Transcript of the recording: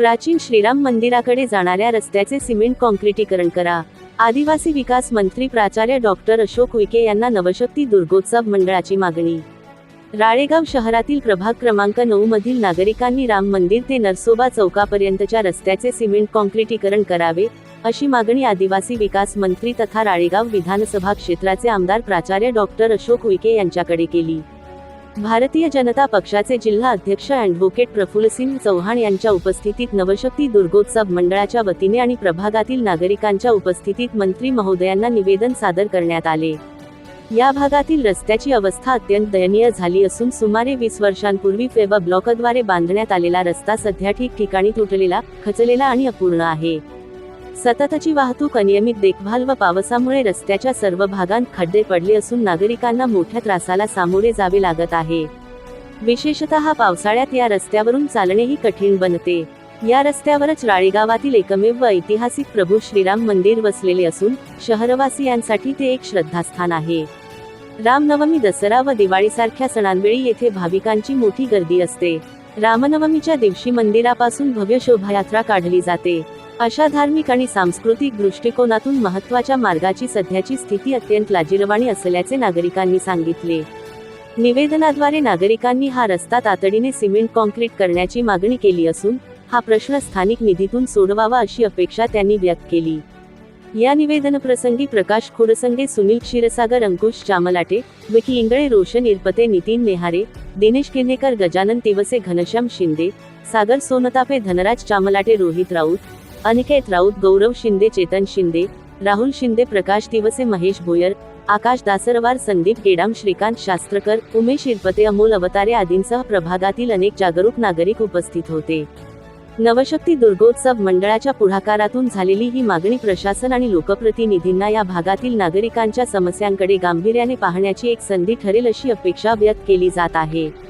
प्राचीन श्रीराम मंदिराकडे जाणाऱ्या रस्त्याचे सिमेंट कॉन्क्रिटीकरण करा. आदिवासी विकास मंत्री प्राचार्य डॉक्टर अशोक विके यांना नवशक्ती दुर्गोत्सव मंडळाची मागणी. राळेगाव शहरातील प्रभाग क्रमांक नऊ मधील नागरिकांनी राम मंदिर ते नरसोबा चौकापर्यंतच्या रस्त्याचे सिमेंट कॉन्क्रिटीकरण करावे अशी मागणी आदिवासी विकास मंत्री तथा राळेगाव विधानसभा क्षेत्राचे आमदार प्राचार्य डॉक्टर अशोक विके यांच्याकडे केली. भारतीय जनता पक्षाचे जिल्हा अध्यक्ष अॅडव्होकेट प्रफुल्लसिंह चौहान यांच्या उपस्थितीत नवशक्ती दुर्गोत्सव मंडळाच्या वतीने आणि प्रभागातील नागरिकांच्या उपस्थितीत मंत्री महोदयांना निवेदन सादर करण्यात आले. या भागातील रस्त्याची अवस्था अत्यंत दयनीय झाली असून सुमारे वीस वर्षांपूर्वी फेवा ब्लॉकद्वारे बांधण्यात आलेला रस्ता सध्या ठिकठिकाणी तुटलेला खचलेला आणि अपूर्ण आहे. सततची वाहतूक अनियमित देखभाल व पावसामुळे रस्त्याच्या सर्व भागांत खड्डे पडले असून नागरिकांना मोठ्या त्रासाला सामोरे जावे लागत आहे. विशेषतः पावसाळ्यात या रस्त्यावरून चालणेही कठीण बनते. या रस्त्यावरच राळेगावातील एकमेव व ऐतिहासिक प्रभू श्रीराम मंदिर वसलेले असून शहरवासियांसाठी ते एक श्रद्धास्थान आहे. रामनवमी दसरा व दिवाळीसारख्या सणांवेळी येथे भाविकांची मोठी गर्दी असते. रामनवमीच्या दिवशी मंदिरापासून भव्य शोभायात्रा काढली जाते. अशा धार्मिक आणि सांस्कृतिक दृष्टिकोनातून महत्त्वाच्या मार्गाची सध्याची स्थिती अत्यंत लाजिरवाणी असल्याचे नागरिकांनी सांगितले. निवेदनाद्वारे नागरिकांनी हा रस्ता तातडीने सिमेंट कॉन्क्रीट करण्याची मागणी केली असून हा प्रश्न स्थानिक निधीतून सोडवावा अशी अपेक्षा त्यांनी व्यक्त केली. या निवेदनप्रसंगी प्रकाश खोडसंगे सुनील क्षीरसागर अंकुश चामलाटे विकी इंगळे रोशन इरपते नितीन नेहारे दिनेश किर्नेकर गजानन तिवसे घनश्याम शिंदे सागर सोनतापे धनराज चामलाटे रोहित राऊत अनिकेत राऊत गौरव शिंदे चेतन शिंदे राहुल शिंदे प्रकाश दिवसे महेश भोयर आकाश दासरवार संदीप केडाम श्रीकांत शास्त्रकर उमेश इरपते अमोल अवतारे आदींसह प्रभागातील अनेक जागरूक नागरिक उपस्थित होते. नवशक्ती दुर्गोत्सव मंडळाच्या पुढाकारातून झालेली ही मागणी प्रशासन आणि लोकप्रतिनिधींना या भागातील नागरिकांच्या समस्यांकडे गांभीर्याने पाहण्याची एक संधी ठरेल अशी अपेक्षा व्यक्त केली जात आहे.